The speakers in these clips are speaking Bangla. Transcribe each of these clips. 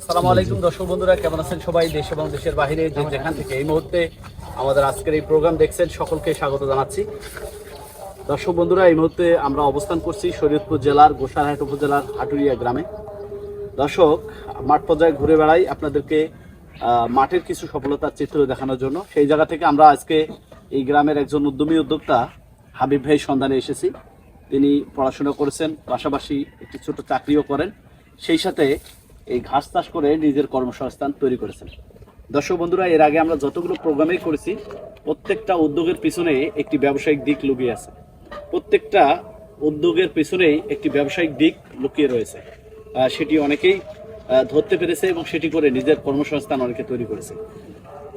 আসসালামু আলাইকুম, দর্শক বন্ধুরা, কেমন আছেন সবাই? দেশ এবং দেশের বাইরে যে যেখান থেকে এই মুহূর্তে আমাদের আজকের এই প্রোগ্রাম দেখছেন, সকলকে স্বাগত জানাচ্ছি। দর্শক বন্ধুরা, এই মুহূর্তে আমরা অবস্থান করছি শরীয়তপুর জেলার গোসারহাট উপজেলার হাটুরিয়া গ্রামে। দর্শক, মাঠ পর্যায়ে ঘুরে বেড়াই আপনাদেরকে মাঠের কিছু সফলতার চিত্র দেখানোর জন্য। সেই জায়গা থেকে আমরা আজকে এই গ্রামের একজন উদ্যমী উদ্যোক্তা হাবিব ভাই সন্ধানে এসেছি। তিনি পড়াশোনা করেছেন, পাশাপাশি একটি ছোট চাকরিও করেন। সেই সাথে এই ঘাস চাষ করে নিজের কর্মসংস্থান তৈরি করেছেন। দর্শক বন্ধুরা, এর আগে আমরা যতগুলো প্রোগ্রামেই করেছি, প্রত্যেকটা উদ্যোগের পিছনে একটি ব্যবসায়িক দিক লুকিয়ে আছে। প্রত্যেকটা উদ্যোগের পিছনেই একটি ব্যবসায়িক দিক লুকিয়ে রয়েছে। সেটি অনেকেই ধরতে পেরেছে এবং সেটি করে নিজের কর্মসংস্থান অনেকে তৈরি করেছে।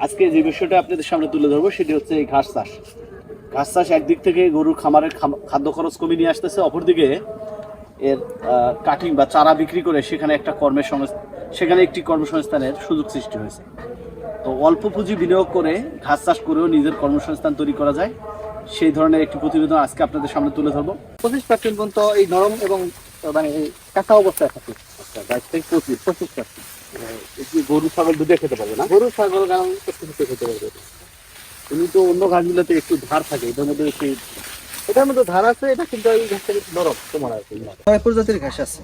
আজকে যে বিষয়টা আপনাদের সামনে তুলে ধরবো, সেটি হচ্ছে এই ঘাস চাষ ঘাস চাষ একদিক থেকে গরুর খামারের খাদ্য খরচ কমিয়ে নিয়ে আসতেছে, অপরদিকে এর কাটিং বা চারা বিক্রি করে সেখানে একটা কর্মের সংস্থা সেখানে একটি কর্মসংস্থানের সুযোগ সৃষ্টি হয়েছে। তো অল্প পুঁজি বিনিয়োগ করে ঘাস চাষ করেও নিজের কর্মসংস্থান তৈরি করা যায়। সেই ধরনের একটি প্রতিবেদন আজকে আপনাদের সামনে তুলে ধরবো। পঁচিশ পার্সেন্ট পর্যন্ত এই নরম এবং মানে এই কাঁচা অবস্থায় থাকে। আচ্ছা থেকে পঁচিশ পঁচিশ পার্সেন্ট গরু ছাগল দুধে খেতে পারবে না? গরু ছাগল গান খেতে পারবে। তুমি তো অন্য ঘাসগুলোতে একটু ধার থাকে এটার মধ্যে একটু এটার মধ্যে ধান আছে এটা কিন্তু এই ঘাসটা কিন্তু নরম তোমার কি ছয় প্রজাতির ঘাস আছে।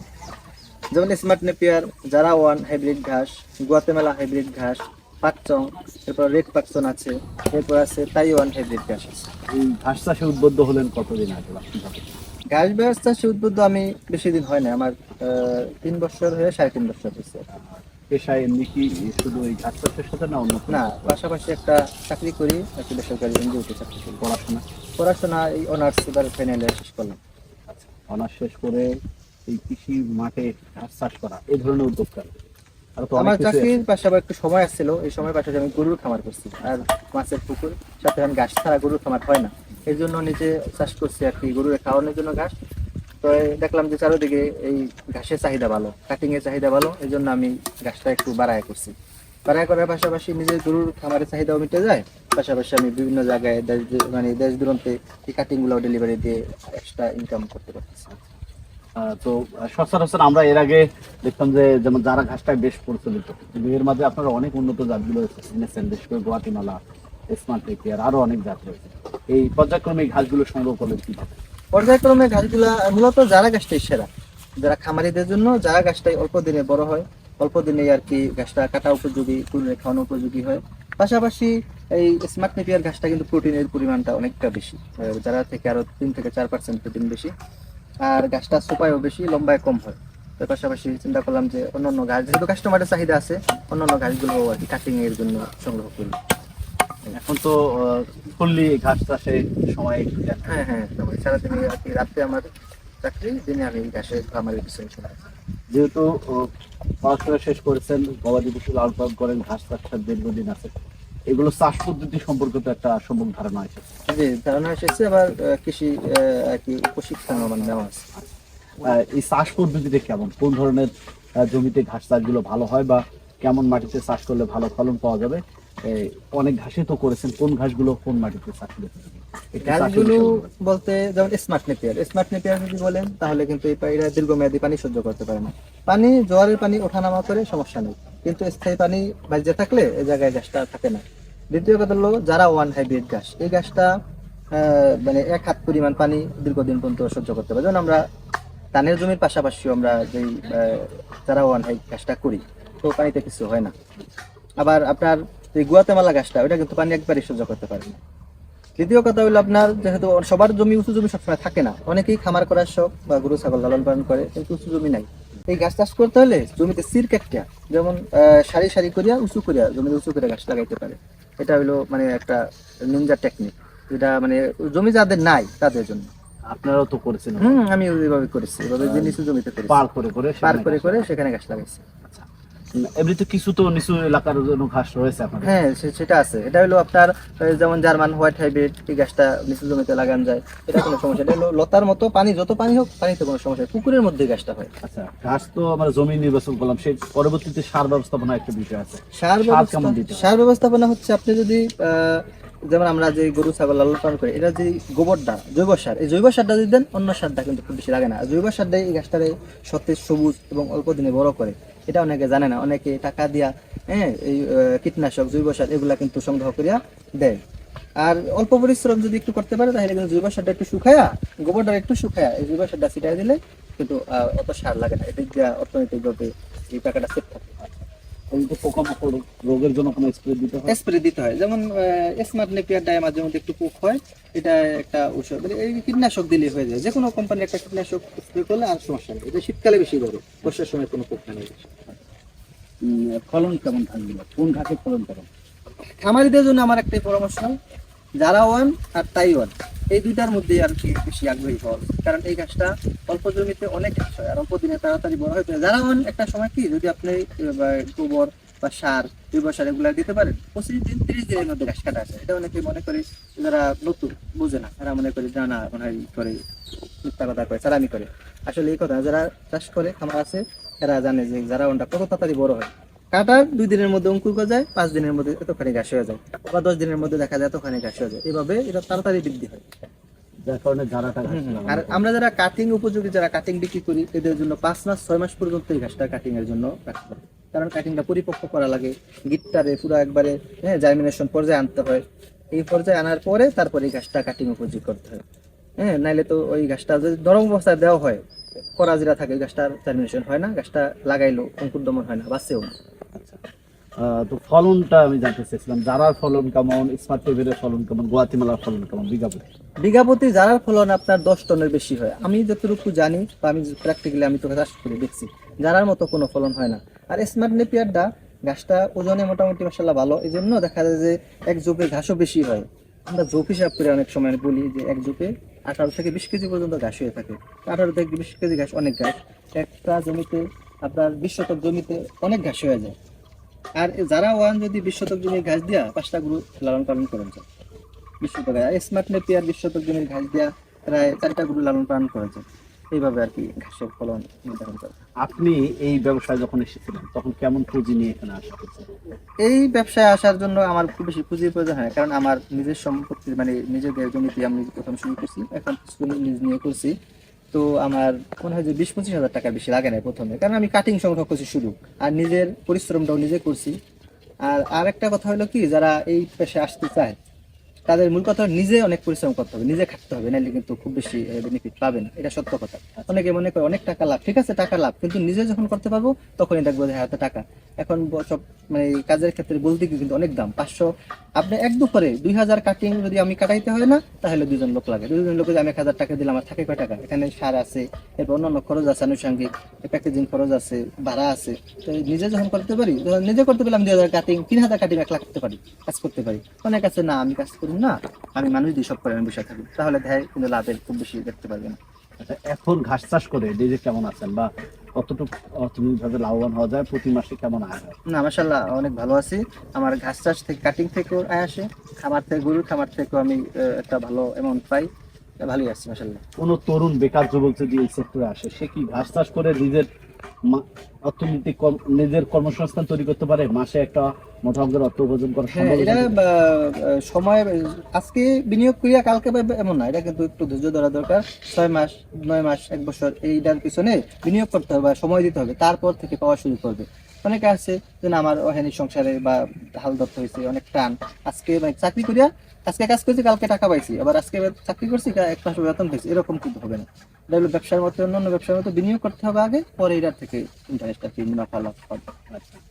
যেমন স্মার্ট নেপিয়ার জারা ওয়ান হাইব্রিড ঘাস গুয়াতেমালা হাইব্রিড ঘাস পাকচং এরপর রেড পাকচন আছে এরপর আছে তাইওয়ান হাইব্রিড ঘাস আছে। এই ঘাস চাষে উদ্বুদ্ধ হলেন কতদিন আগে? ঘাস ব্যবস্থা সে উদ্বুদ্ধ আমি বেশি দিন হয় না আমার আহ, তিন বছর হয়ে সাড়ে তিন বছর হয়েছে। পেশায় এমনি কি শুধু এই চাষের সাথে না অন্য না পাশাপাশি একটা চাকরি করি একটি বেসরকারি এনজিওতে চাকরি করি। পড়াশোনা? পড়াশোনা এই অনার্স এবার ফাইনালে শেষ করলাম। আচ্ছা অনার্স শেষ করে এই কৃষি মাঠে ঘাস চাষ করা এই ধরনের উদ্যোগ করে? আর তো আমার চাকরির পাশে আবার একটু সময় আসছিল এই সময় পাশে আমি গরুর খামার করছি আর মাছের পুকুর সাথে আমি ঘাস ছাড়া গরুর খামার হয় না। এর জন্য নিজে চাষ করছি আর কি গরুর খাওয়ানোর জন্য ঘাস। তো দেখলাম যে চারিদিকে এই ঘাসের চাহিদা ভালো কাটিং এর চাহিদা ভালো, এই জন্য আমি ঘাসটা একটু বাড়ায় করছি। বাড়ায় করার পাশাপাশি নিজের গরুর খামারের চাহিদাও মিটে যায়, পাশাপাশি আমি বিভিন্ন জায়গায় দেশ মানে দেশ দূরান্তে এই কাটিংগুলো ডেলিভারি দিয়ে এক্সট্রা ইনকাম করতে পারতেছি। তো সচরাচর আমরা এর আগে দেখতাম যে যেমন যারা ঘাসটা বেশ প্রচলিত এর মাঝে আপনারা অনেক উন্নত জাতগুলো এনেছেন বিশেষ করে গুয়াতিমালা, স্মার্ট অনেক জাত রয়েছে। এই পর্যায়ক্রমে ঘাসগুলো সংগ্রহ কীভাবে পর্যায়ক্রমে গাছগুলা মূলত যারা গাছটাই সেরা, যারা খামারিদের জন্য, যারা গাছটাই অল্প দিনে বড় হয়, অল্প দিনে আর কি গাছটা কাটা উপযোগী কুড়ে খাওয়ানো উপযোগী হয়। পাশাপাশি এই স্মার্ট নেপিয়ার ঘাসটা কিন্তু প্রোটিনের পরিমাণটা অনেকটা বেশি যারা থেকে আরও তিন থেকে চার পার্সেন্ট প্রোটিন বেশি। আর গাছটা সোপায়ও বেশি লম্বায় কম হয়। তার পাশাপাশি চিন্তা করলাম যে অন্যান্য গাছ, যেহেতু কাস্টমারের চাহিদা আছে, অন্যান্য গাছগুলো আর কি কাটিং এর জন্য সংগ্রহ করি। এখন তো ফুললি ঘাস চাষে সময় একটু হ্যাঁ হ্যাঁ সারাদিন আর কি। রাত্রে আমার চাকরি দিনে আমি ঘাসের খামারের পিছনে যেহেতু পড়াশোনা শেষ করেছেন গবাদি পশু লালন পালন করেন ঘাস চাষের দীর্ঘদিন আছে। এগুলো চাষ পদ্ধতি সম্পর্কে তো একটা সম্যক ধারণা এসেছে জি ধারণা এসেছে। আবার কৃষি আর কি প্রশিক্ষণ আমার নেওয়া আছে। এই চাষ পদ্ধতিতে কেমন? কোন ধরনের জমিতে ঘাস চাষগুলো ভালো হয় বা কেমন মাটিতে চাষ করলে ভালো ফলন পাওয়া যাবে? অনেক ঘাসে তো করেছেন। কোন ঘাসগুলো কোন মাটিতে চাষ করলে গাছগুলো বলতে যেমন স্মার্ট নেপিয়ার স্মার্ট নেপিয়ার যদি বলেন তাহলে কিন্তু এই পায়রা দীর্ঘমেয়াদী পানি সহ্য করতে পারে না। পানি জোয়ারের পানি ওঠানামা করে সমস্যা নেই। কিন্তু স্থায়ী পানি বাজে থাকলে এই জায়গায় গাছটা থাকে না। দ্বিতীয় কথা হলো যারা ওয়ান হাইব্রিড গাছ এই গাছটা আহ, মানে এক হাত পরিমাণ পানি দীর্ঘদিন পর্যন্ত সহ্য করতে পারে। যেমন আমরা ধানের জমির পাশাপাশি আমরা যেই যারা ওয়ান হাই গাছটা করি তো পানিতে কিছু হয় না। আবার আপনার এই গুয়াতেমালা গাছটা ওটা কিন্তু পানি একবারই সহ্য করতে পারে না। দ্বিতীয় কথা হলো আপনার যেহেতু সবার জমি উঁচু জমি সবসময় থাকে না অনেকেই খামার করার শখ বা গরু ছাগল লালন পালন করে কিন্তু উঁচু জমি নাই। এই গাছ চাষ করতে হলে জমিতে সির কাটিয়া যেমন সারি সারি করিয়া উঁচু করিয়া জমিতে উঁচু করে গাছ লাগাইতে পারে। এটা হলো মানে একটা নিনজা টেকনিক যেটা মানে জমি যাদের নাই তাদের জন্য। আপনারাও তো করেছেন। হুম আমি ওইভাবে করেছি এভাবে যে নিচু জমিতে করেছি। পার করে করে পার করে করে সেখানে গাছ লাগাইছি। আচ্ছা। এমনিতে কিছু তো নিচু এলাকার জন্য ঘাস রয়েছে হ্যাঁ সেটা আছে। এটা হলো আপনার যেমন জার্মান হোয়াইট হাইব্রিড এই গাছটা নিচু জমিতে লাগান যায় এটা কোনো সমস্যা এটা লতার মতো পানি যত পানি হোক পানিতে কোনো সমস্যা পুকুরের মধ্যে গাছটা হয়। আচ্ছা ঘাস তো আমরা জমি নির্বাচন করলাম। সেই পরবর্তীতে সার ব্যবস্থাপনা একটা বিষয় আছে। সার সার ব্যবস্থা সার ব্যবস্থাপনা হচ্ছে আপনি যদি আহ, যেমন আমরা যে গরু ছাগল লালন পালন করি এটা যে গোবরটা জৈব সার এই জৈব সারটা যদি দেন অন্য সারটা কিন্তু খুব বেশি লাগে না। জৈব সারটাই এই গাছটারে সতেজ সবুজ এবং অল্প দিনে বড় করে। এটা অনেকে জানে না, অনেকে টাকা দিয়া হ্যাঁ এই কীটনাশক, জৈব সার এগুলা কিন্তু সংগ্রহ করিয়া দেয়। আর অল্প পরিশ্রম যদি একটু করতে পারে, তাহলে কিন্তু জৈব সারটা একটু শুকায়া, গোবরটা একটু শুকায়া, এই জৈব সারটা ছিটাই দিলে কিন্তু অত সার লাগে না। দিয়ে অর্থনৈতিকভাবে এই টাকাটা সেভ থাকে পোকামাকড় রোগের জন্য কোনো স্প্রে দিতে হয়? স্প্রে দিতে হয়। যেমন স্মার্ট নেপিয়ার ডায় মাঝে মধ্যে একটু পোক হয় এটা একটা ঔষধ। মানে এই কীটনাশক দিলে হয়ে যায়। যে কোনো কোম্পানির একটা কীটনাশক স্প্রে করলে আর সমস্যা নেই। এটা শীতকালে বেশি ধরে বর্ষার সময় কোনো পোক নেই ফলন কেমন থাকবে? কোন ঘাসের ফলন কেমন? খামারিদের জন্য আমার একটাই পরামর্শ। যারা ওয়ান আর তাই ওয়ান। এই দুইটার মধ্যে আর কি বেশি আগ্রহী হওয়া কারণ এই গাছটা অল্প জমিতে অনেক গাছ হয়, আর অল্প দিনে তাড়াতাড়ি বড় হয়ে যারা ওয়ান, একটা সময় কি যদি আপনি গোবর বা সার জৈব সার এগুলা দিতে পারেন, পঁচিশ দিন, তিরিশ দিনের মধ্যে গাছ কাটা আছে এটা অনেকে মনে করে যারা নতুন, বুঝে না। তারা মনে করে জানা মনে হয় করে মিথ্যা কথা করে চালামি করে। আসলে এই কথা, যারা চাষ করে, খামার আছে, এরা জানে যে যারা ওনটা কত তাড়াতাড়ি বড় হয়। কাটার দুই দিনের মধ্যে অঙ্কুর গজায় পাঁচ দিনের মধ্যে এতখানি ঘাস হয়ে যায় বা দশ দিনের মধ্যে দেখা যায় এতখানি ঘাস হয়ে যায়। এভাবে এটা তাড়াতাড়ি বৃদ্ধি হয়। আর আমরা যারা কাটিং উপযোগী যারা কাটিং বিক্রি করি এদের জন্য পাঁচ মাস ছয় মাস পর্যন্ত এই ঘাসটা কাটিং এর জন্য রাখতে হয়। কারণ কাটিংটা পরিপক্ক করা লাগে। গিটটারে পুরো একবারে হ্যাঁ জার্মিনেশন পর্যায়ে আনতে হয়। এই পর্যায়ে আনার পরে তারপরে এই ঘাসটা কাটিং উপযোগী করতে হয়। হ্যাঁ নাইলে তো ওই ঘাসটা যদি নরম অবস্থায় দেওয়া হয় করা যেটা থাকে গাছটার জার্মিনেশন হয় না। গাছটা লাগাইলো অঙ্কুর দমন হয় না বাঁচেও না। তো ফলনটা আমি জানতে চাইছিলাম যারার ফলন কেমন? স্মার্ট টেবিলের ফলন কেমন? গুয়াতিমালার ফলন কেমন? বিঘা প্রতি? বিঘা প্রতি যারার ফলন আপনার দশ টনের বেশি হয়। আমি যতটুকু জানি বা আমি প্র্যাকটিক্যালি আমি তোকে চাষ করে দেখছি যারার মতো কোনো ফলন হয় না। আর স্মার্ট নেপিয়ারটা, ঘাসটা ওজনে মোটামুটি মাসাল্লাহ ভালো। এই জন্য দেখা যায় যে এক জোপে ঘাসও বেশি হয়। আমরা জোপ হিসাব করে অনেক সময় বলি যে এক জোপে আঠারো থেকে বিশ কেজি পর্যন্ত ঘাস হয়ে থাকে। আঠারো থেকে বিশ কেজি ঘাস অনেক ঘাস। একটা জমিতে, আপনার বিশ শতক জমিতে অনেক ঘাস হয়ে যায়। আর যারা ওয়ান যদি বিশ শতক জমির ঘাস দিয়া পাঁচটা গরু লালন পালন করেন যায় বিশ শতক আর স্মার্ট নেপিয়ার বিশ শতক জমির ঘাস দিয়া প্রায় চারটা গরু লালন পালন করেছে এইভাবে আর কি ঘাসের ফলন নির্ধারণ করে আপনি এই ব্যবসায় যখন এসেছিলেন তখন কেমন পুঁজি নিয়ে এখানে আসা এই ব্যবসায় আসার জন্য আমার খুব বেশি পুঁজির প্রয়োজন হয় কারণ আমার নিজের সম্পত্তি মানে নিজেদের জমিতে আমি প্রথম শুরু করছি এখন কিছু লিজ নিয়ে করছি। তো আমার মনে হয় যে বিশ পঁচিশ হাজার টাকা বেশি লাগে না প্রথমে। কারণ আমি কাটিং সংগ্রহ করছি শুরু আর নিজের পরিশ্রমটাও নিজে করছি। আর আরেকটা কথা হলো কি, যারা এই পেশে আসতে চায় তাদের মূল কথা নিজে অনেক পরিশ্রম করতে হবে, নিজে খাটতে হবে নাহলে কিন্তু খুব বেশি বেনিফিট পাবে না। এটা সত্য কথা। অনেকে মনে করে অনেক টাকা লাভ, ঠিক আছে, টাকা লাভ, কিন্তু নিজে যখন করতে পারব, তখনই দেখব যে হাতে টাকা। এখন সব মানে কাজের ক্ষেত্রে বলতে গিয়ে কিন্তু অনেক দাম, পাঁচশো, আপনি এক দুপুরে দুই হাজার কাটিং যদি আমি কাটাইতে হয় না, তাহলে দুজন লোক লাগে। দুজন লোক যদি আমি এক হাজার টাকা দিলাম, আমার থাকে কয় টাকা? এখানে সার আছে, এরপর অন্যান্য খরচ আছে আনুষঙ্গিক প্যাকেজিং খরচ আছে, ভাড়া আছে। তো নিজে যখন করতে পারি নিজে করতে পারলাম দুই হাজার কাটিং তিন হাজার কাটিং এক লাখ করতে পারি, কাজ করতে পারি। অনেক আছে, না, আমি কাজ করি না আমি মানুষ দিয়ে সব করে আমি বসে থাকি। তাহলে দেয় কিন্তু লাভের খুব বেশি দেখতে পারবে না। আচ্ছা, এখন ঘাস চাষ করে নিজে কেমন আছেন বা কতটুকু অর্থনৈতিকভাবে লাভবান হওয়া যায় প্রতি মাসে কেমন আয় হয়? না মাসাল্লাহ অনেক ভালো আছি। আমার ঘাস চাষ থেকে কাটিং থেকেও আয় আসে। খামার থেকে গরুর খামার থেকেও আমি একটা ভালো অ্যামাউন্ট পাই। ভালোই আছি মাসাল্লাহ কোনো তরুণ বেকার যুবক যদি এই সেক্টরে আসে সে কি ঘাস চাষ করে নিজের অর্থনৈতিক নিজের কর্মসংস্থান তৈরি করতে পারে মাসে একটা মোটা অঙ্কের অর্থ উপার্জন করা হ্যাঁ সম্ভব এটা সময় আজকে বিনিয়োগ করিয়া কালকে এমন না এটা কিন্তু একটু ধৈর্য ধরা দরকার। ছয় মাস নয় মাস এক বছর এইটার পিছনে বিনিয়োগ করতে হবে বা সময় দিতে হবে তারপর থেকে পাওয়া শুরু করবে। অনেকে আছে যে আমার ওখানে সংসারে বা হাল ধরতে হয়েছে অনেক টান। আজকে মানে চাকরি করিয়া আজকে কাজ করছি, কালকে টাকা পাইছি। আবার আজকে চাকরি করছি এক মাস বেতন পেয়েছি এরকম কিন্তু হবে না। এটা হলো ব্যবসার মতো অন্যান্য ব্যবসার মতো বিনিয়োগ করতে হবে আগে, পরে এটার থেকে ইন্টারেস্ট আর কি মুনাফা লাভ হবে